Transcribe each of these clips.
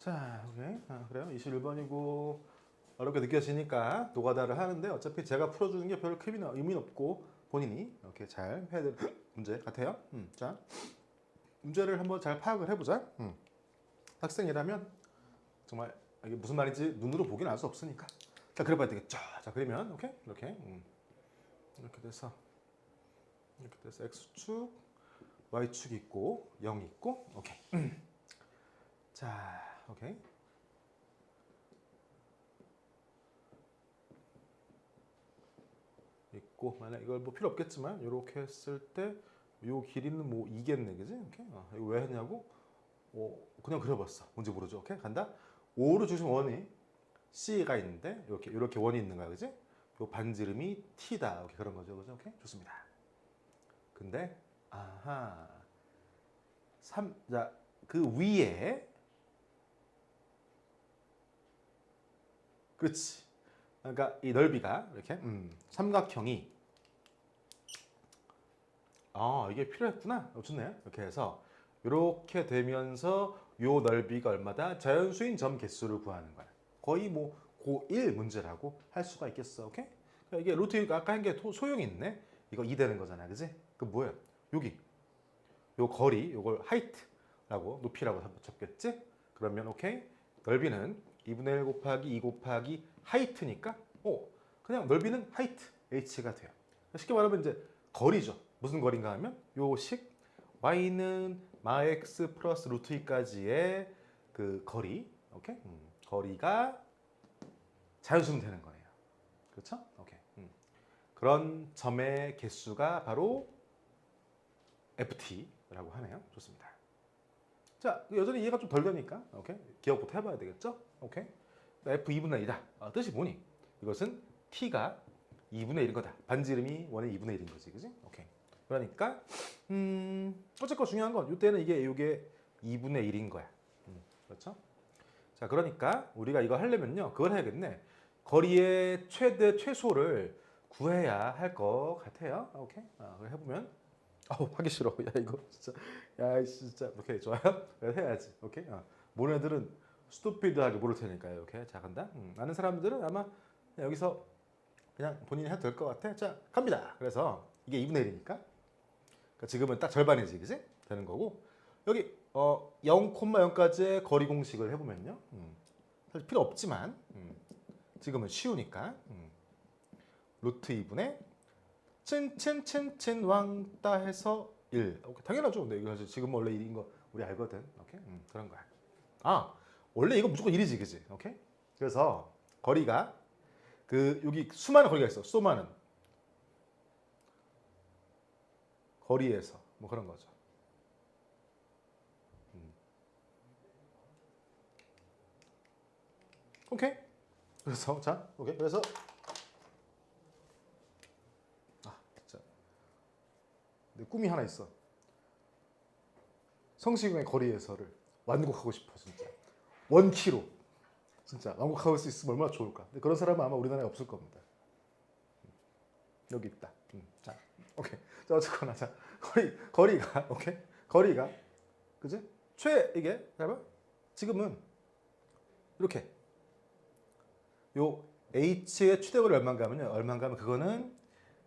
자, 오케이. 아, 그래요. 21번이고 어렵게 느껴지니까 노가다를 하는데 어차피 제가 풀어주는 게별 의미는 의미는 없고 본인이 이렇게 잘 해야 될 문제 같아요. 음, 자, 문제를 한번 잘 파악을 해보자. 음. 학생이라면 정말 이게 무슨 말인지 눈으로 보기는 알수 없으니까. 자, 그래봐야 되겠죠. 자, 그러면 오케이 이렇게 음. 이렇게 돼서 이렇게 돼서 x축, y축 있고 0 있고 오케이. 자, 오케이. 있고 만약 이걸 뭐 필요 없겠지만 이렇게 했을 때 요 길이는 뭐 2겠네 그지? 오케이. 아, 이거 왜 했냐고? 어, 그냥 그려봤어. 뭔지 모르죠. 오케이. 간다. 5로 주신 원이 C가 있는데 이렇게 이렇게 원이 있는 거야, 그지? 요 반지름이 T다. 오케이 그런 거죠, 그죠? 오케이 좋습니다. 근데 아하 3, 자, 그 위에 그렇지. 그러니까 이 넓이가 이렇게 음, 삼각형이 아 이게 필요했구나. 어, 좋네. 이렇게 해서 이렇게 되면서 요 넓이가 얼마다 자연수인 점 개수를 구하는 거야. 거의 뭐 고1 문제라고 할 수가 있겠어. 오케이? 그러니까 이게 루트 아까 한 게 소용이 있네. 이거 2 되는 거잖아. 그지? 그 뭐야? 여기 요 거리 요걸 하이트라고 높이라고 적겠지? 그러면 오케이. 넓이는 2분의 1 곱하기 2 곱하기 하이트니까 어 그냥 넓이는 하이트 h가 돼요. 쉽게 말하면 이제 거리죠. 무슨 거리인가 하면 요식 y는 마x 플러스 루트 2까지의 그 거리 오케이 음, 거리가 자연수면 되는 거예요. 그렇죠? 오케이. 음. 그런 점의 개수가 바로 ft라고 하네요. 좋습니다. 자, 여전히 이해가 좀 덜 되니까, 오케이. 기억부터 해봐야 되겠죠? 오케이. f 2분의 1이다. 어, 뜻이 뭐니? 이것은 t가 2분의 1인 거다. 반지름이 원의 2분의 1인 거지, 그지? 오케이. 그러니까, 음, 어쨌건 중요한 건 이때는 이게 이게 2분의 1인 거야. 음, 그렇죠? 자, 그러니까 우리가 이거 하려면요, 그걸 해야겠네. 거리의 최대 최소를 구해야 할 것 같아요. 오케이. 아, 해보면 아우 하기 싫어. 야 이거 진짜 야 진짜 오케이 좋아요. 해야지. 오케이. 어. 모르는 애들은 스투피드하게 모를 테니까요. 오케이. 자 간다. 음, 아는 사람들은 아마 여기서 그냥 본인이 해도 될 것 같아. 자 갑니다. 그래서 이게 2분의 1이니까 그러니까 지금은 딱 절반이지, 그지? 되는 거고 여기 어 0,0까지의 거리 공식을 해보면요. 음, 사실 필요 없지만 음, 지금은 쉬우니까 음, 루트 2분의 친친친친 왕따 해서 1. 오케이, 당연하죠. 근데 이거 지금 원래 1인 거 우리 알거든. 오케이? 음, 그런 거야. 아, 원래 이거 무조건 1이지, 그지? 오케이? 그래서 거리가 그 여기 수많은 거리가 있어. 수많은 거리에서 뭐 그런 거죠. 음. 오케이? 그래서 자, 오케이. 그래서 내 꿈이 하나 있어. 성시경의 거리에서를 완곡하고 싶어 진짜. 원키로 진짜 완곡할 수 있으면 얼마나 좋을까. 근데 그런 사람은 아마 우리나라에 없을 겁니다. 음, 여기 있다. 음, 자, 오케이. 자 어쨌거나 자 거리 거리가 오케이 거리가 그지? 최 이게 봐봐. 지금은 이렇게 요 h의 최대거리 얼마인가 하면요. 얼마인가 하면 그거는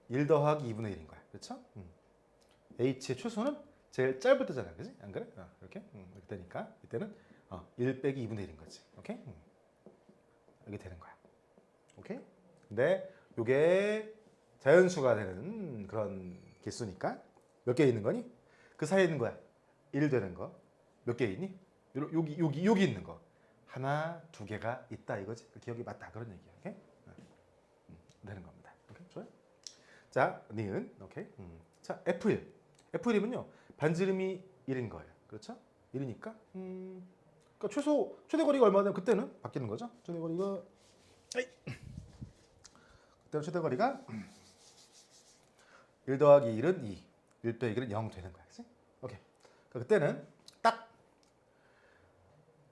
1 더하기 2분의 1인 거야. 그렇죠? 음. H의 최소는 제일 짧을 때잖아, 그지? 안 그래? 어, 이렇게 음, 이렇게 되니까 이때는 어, 1 빼기 2분의 1인 거지, 오케이? 음. 이렇게 되는 거야, 오케이? 근데 이게 자연수가 되는 그런 개수니까 몇 개 있는 거니? 그 사이에 있는 거야, 1 되는 거 몇 개 있니? 요- 여기 여기 여기 있는 거 하나 두 개가 있다 이거지? 그 기억이 맞다 그런 얘기야, 오케이? 음, 되는 겁니다, 오케이? 좋아요? 자, 니은, 오케이? 음. 자, F1. F1이면요. 반지름이 1인 거예요. 그렇죠? 1이니까 음, 그러니까 최소 최대 거리가 얼마 되면 그때는 바뀌는 거죠. 최대 거리가. 그때는 최대 거리가 1 더하기 1은 2. 1 빼기 1은 0 되는 거야. 그치? 오케이. 그러니까 그때는 딱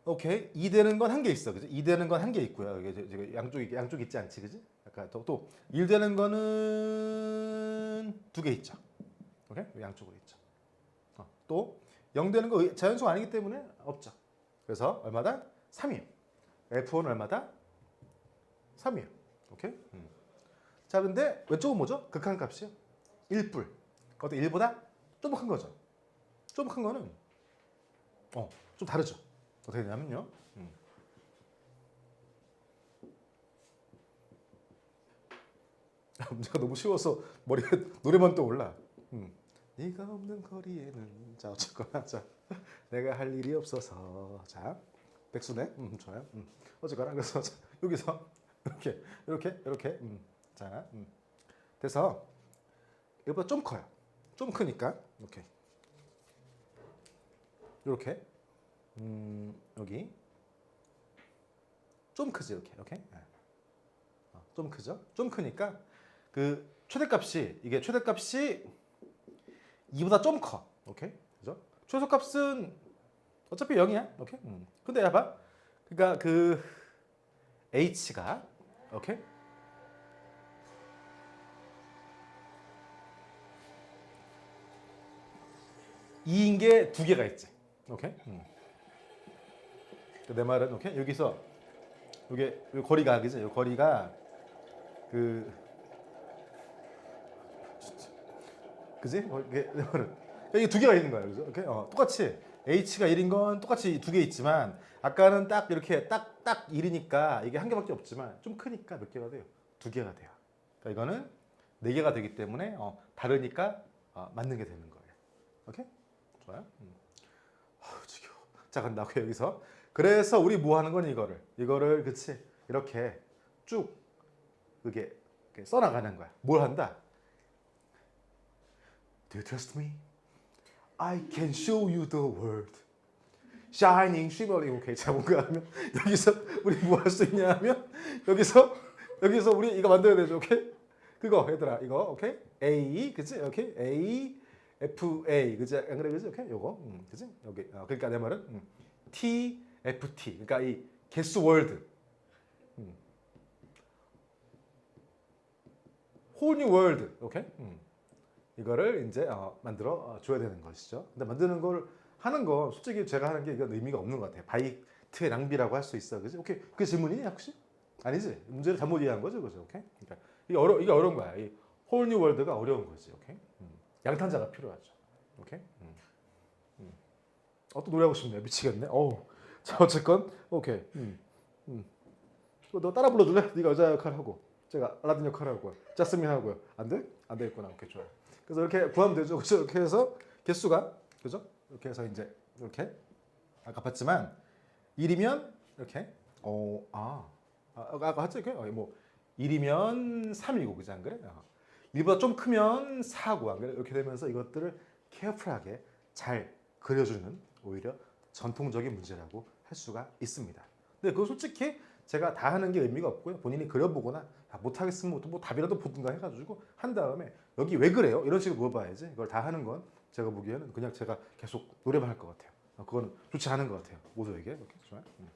오케이. 2 되는 건 한 개 있어. 그지? 2 되는 건 한 개 있고요. 이게 저- 저기 양쪽이 양쪽 있지 않지. 그지? 약간 또1 되는 거는 두 개 있죠. 오케이? 양쪽으로 있죠. 어, 또 0 되는 거 자연수가 아니기 때문에 없죠. 그래서 얼마다? 3이에요. F1은 얼마다? 3이에요. 오케이? 음. 자, 근데 왼쪽은 뭐죠? 극한 값이요. 1뿔. 그것도 1보다 좀 큰 거죠. 좀 큰 거는 어, 좀 다르죠. 어떻게 되냐면요. 음. 문제가 너무 쉬워서 머리에 노래만 떠올라. 음. 네가 없는 거리에는. 자 어쨌거나 자. 내가 할 일이 없어서. 자 백수네? 음, 좋아요. 음. 어쨌거나 그래서 자, 여기서 이렇게 이렇게 이렇게. 음. 자 음. 돼서 이거보다 좀 커요. 좀 크니까. 이렇게 이렇게. 음, 여기. 좀 크지 이렇게. 이렇게 네. 어, 좀 크죠? 좀 크니까 그 최대값이 이게 최대값이 2보다 좀 커. 오케이? 그죠? 최소값은 어차피 0이야. 오케이? 음. 근데 야 봐. 그러니까 그 h가 오케이? 이인 게 두 개가 있지. 오케이? 음. 내 말은 오케이? 여기서 요 거리가 그지? 요 거리가 그 그지? 어, 이게 두 개가 있는 거야. 그죠? 오케이? 어, 똑같이 h가 1인 건 똑같이 두 개 있지만 아까는 딱 이렇게 딱딱 1이니까 이게 한 개밖에 없지만 좀 크니까 몇 개가 돼요? 두 개가 돼요. 그러니까 이거는 네 개가 되기 때문에 어, 다르니까 어, 맞는 게 되는 거예요. 오케이? 좋아요. 음. 아우 지겨워. 자 간다고 여기서 그래서 우리 뭐 하는 건 이거를 이거를 그치 이렇게 쭉 이게 이렇게 써나가는 거야. 뭘 한다? Do you trust me? I can show you the world. Shining, shimmering. 오케이. 자, 뭔가 하면 여기서 우리 뭐 할 수 있냐 하면 여기서 여기서 우리 이거 만들어야 되죠. 오케이? 그거 얘들아 이거 오케이? A 그치? 오케이? A F A 그지? 안 그래 그지? 오케이? 요거 음, 그지? 여기 어, 그러니까 내 말은 음, T F T 그러니까 이 개수 월드 new world 오케이? 음. 이거를 이제 어, 만들어 어, 줘야 되는 것이죠. 근데 만드는 걸 하는 거 솔직히 제가 하는 게 이건 의미가 없는 것 같아요. 바이트의 낭비라고 할 수 있어. 그지? 오케이. 그게 질문이냐 혹시? 아니지. 문제를 잘못 이해한 거죠, 그죠? 오케이. 그러니까 이게 어려 이게 어려운 거야. 이 new world가 어려운 거지. 오케이. 음. 양탄자가 필요하죠. 오케이. 음. 음. 어, 또 노래하고 싶네. 미치겠네. 어우. 자 어쨌건 오케이. 음. 음. 어, 너 따라 불러줄래? 네가 여자 역할 하고 제가 알라딘 역할 하고요. 자스민 하고요. 안 돼? 안 되겠구나. 오케이 좋아요. 그래서 이렇게 구하면 되죠. 그죠? 이렇게 해서 개수가 그죠? 이렇게 해서 이제 이렇게 아까 봤지만 1이면 이렇게 어, 아, 아 아까 했죠? 이렇게 어, 뭐 1이면 3이고 그지 안 그래? 어. 1보다 좀 크면 4고 안 그래? 이렇게 되면서 이것들을 케어풀하게 잘 그려주는 오히려 전통적인 문제라고 할 수가 있습니다. 근데 그거 솔직히 제가 다 하는 게 의미가 없고요. 본인이 그려보거나 아, 못하겠으면 뭐 답이라도 보든가 해가지고 한 다음에 여기 왜 그래요? 이런 식으로 물어봐야지. 이걸 다 하는 건 제가 보기에는 그냥 제가 계속 노래만 할 것 같아요. 어, 그건 좋지 않은 것 같아요. 모두에게. 오케이, 좋아요. 음.